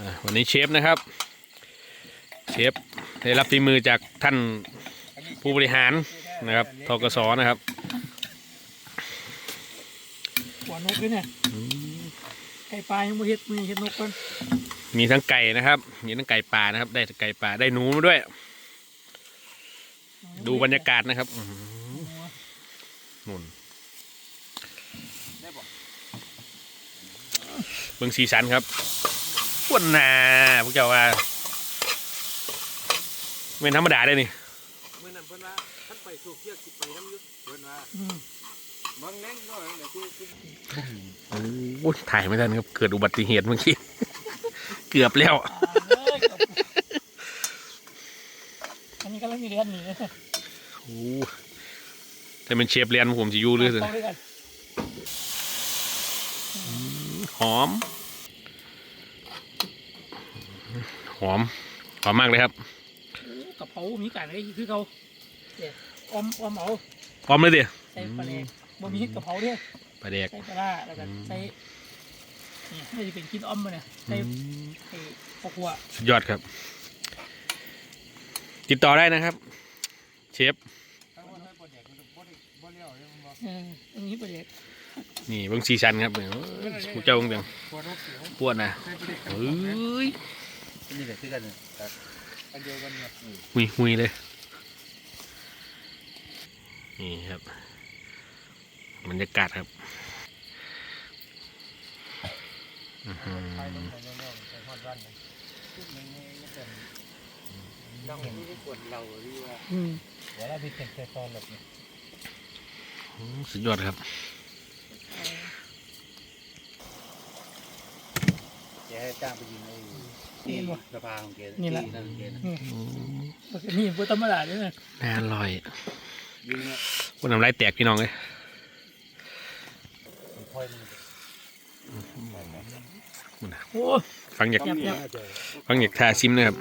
อ่าวันนี้เชฟนะครับ เชฟได้รับฝีมือจากท่านผู้บริหารนะครับทกศนะครับหัวนกด้วยเนี่ยไก่ปลายังไม่เห็ดมีเห็ดนกกันมีทั้งไก่นะครับ มีทั้งไก่ป่านะครับ ได้ไก่ป่าได้หนูมาด้วย ดูบรรยากาศนะครับอื้อหือนุ่นเบิ่งสีสันครับ ปวนนาพวกเจ้าว่าเป็นธรรมดาได้นี่เมื่อนั้นเพิ่นว่าท่านไปสู่เที่ยวสิไปน้ำยึดเพิ่นว่าอืมบางแรงก็เดี๋ยวกูกูโอ้ยถ่ายไม่ทันครับเกิดอุบัติเหตุเมื่อกี้เกือบแล้วอ่าเลยครับอันนี้ก็แล้วมีเรียนหนีเลยโอ้แต่เป็นเชฟเรียนผมจะอยู่หรือสิต้องด้วยกันหอม ห อมหอมมากเลยครับโอ้กระเพรามีการอะไรคือเขาเด็ดออมออมเอาหอมเลยดิใส่ปลาแดกบ่มีกระเพราเนี่ยปลาแดกใส่ปลาร้าแล้วก็ใส่นี่ไม่ได้เป็นกินออมมาเนี่ยใส่ไอ้พวกหัวสุดยอดครับ ติดต่อได้นะครับ เชฟถ้าว่าได้บ่แดกมันบ่ได้บ่เลี้ยวเลยมันบ่เอออันนี้ปลาแดกนี่เบิ่งซีซันครับเนี่ยผู้เจ้าเบิ่งปวดรถเสียวปวดนะใส่บ่ได้เอ้ย นี่แหละคือกันเนี่ยครับอันเดียวกันเนี่ยอืมหุยหุยเลย นี่ครับบรรยากาศครับอื้อหือไปลงไปแล้วๆไปฮอดบ้านเลยขึ้นยังไงก็เป็นต้องที่ได้ปวดเราหรือว่าอืมเวลาพี่เป็นแค่ตอนหลับเนี่ยสุดยอดครับแกให้จ้างไปยิงไอ้ ที่สภาของแกที่นั่นของแกนะนี่แล้วก็นี่เพื่อธรรมดาด้วยนะน่าอร่อยยิงเนี่ยพวกน้ำลายแตกพี่น้องเลยมันค่อยมันโอ้ฟังอยากยับยับฟังอยากทาซิมนะครับ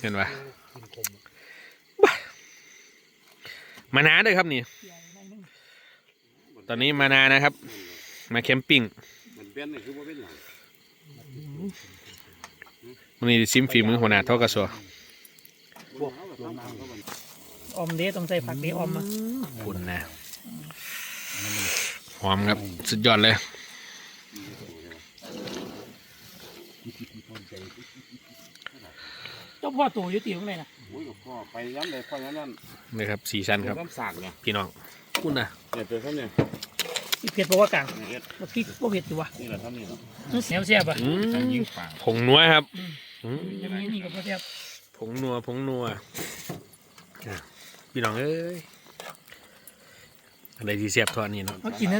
เห็นปะกินคมมานาด้วยครับนี่ใหญ่หน่อยนึงตอนนี้มานานะครับ มาแคมปิ้งมันเป็นนี่คือว่าเป็นหลัง วันนี้ซิมฝีมือหัวหน้าทกศพวกตัวน้ำก็มันออมเดต้องใส่ผักเดออมมาคุณนะหอมครับ สุดยอดเลยเจ้าพ่อตัวอยุติของไหนนะโอ้ยกับพ่อไปย้ำเลยพ่อย้ำนั่นนี่ครับสีสันครับน้ำสากเนี่ยพี่น้องคุณนะเนี่ยตัวเท่าเนี่ย อีเผ็ดเพราะว่ากลางเนี่ยเอ็ดแล้วพริกก็เผ็ดอยู่วะนี่แหละเท่านี้เนาะมันเสียวเสียบอะอืมทางยิงปากผงนัวครับอืมจะมีนี่กับเสียบผงนัวผงนัวอะพี่น้องเอ้ยอะไรที่เสียบทอดนี่เนาะเขากินนะ